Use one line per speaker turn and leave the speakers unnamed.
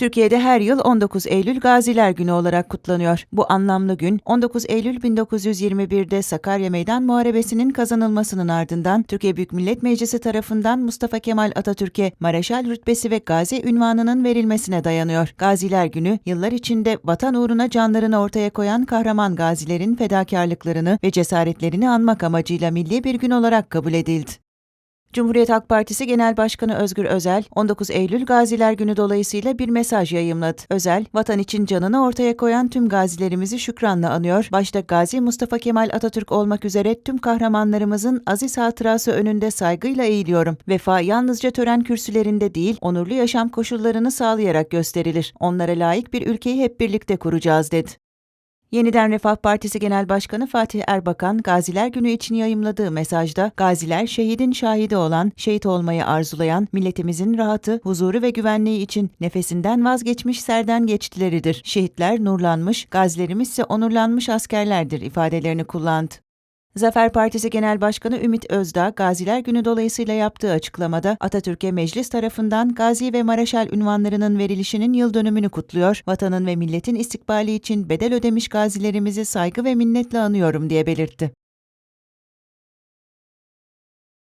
Türkiye'de her yıl 19 Eylül Gaziler Günü olarak kutlanıyor. Bu anlamlı gün 19 Eylül 1921'de Sakarya Meydan Muharebesi'nin kazanılmasının ardından Türkiye Büyük Millet Meclisi tarafından Mustafa Kemal Atatürk'e Mareşal rütbesi ve Gazi ünvanının verilmesine dayanıyor. Gaziler Günü yıllar içinde vatan uğruna canlarını ortaya koyan kahraman gazilerin fedakarlıklarını ve cesaretlerini anmak amacıyla milli bir gün olarak kabul edildi. Cumhuriyet Halk Partisi Genel Başkanı Özgür Özel, 19 Eylül Gaziler Günü dolayısıyla bir mesaj yayımladı. Özel, vatan için canını ortaya koyan tüm gazilerimizi şükranla anıyor, başta Gazi Mustafa Kemal Atatürk olmak üzere tüm kahramanlarımızın aziz hatırası önünde saygıyla eğiliyorum. Vefa yalnızca tören kürsülerinde değil, onurlu yaşam koşullarını sağlayarak gösterilir. Onlara layık bir ülkeyi hep birlikte kuracağız dedi. Yeniden Refah Partisi Genel Başkanı Fatih Erbakan, Gaziler Günü için yayımladığı mesajda, gaziler şehidin şahidi olan, şehit olmayı arzulayan, milletimizin rahatı, huzuru ve güvenliği için nefesinden vazgeçmiş serden geçtileridir. Şehitler nurlanmış, gazilerimiz ise onurlanmış askerlerdir ifadelerini kullandı. Zafer Partisi Genel Başkanı Ümit Özdağ, Gaziler Günü dolayısıyla yaptığı açıklamada Atatürk'e meclis tarafından Gazi ve Maraşal ünvanlarının verilişinin yıl dönümünü kutluyor, vatanın ve milletin istikbali için bedel ödemiş gazilerimizi saygı ve minnetle anıyorum diye belirtti.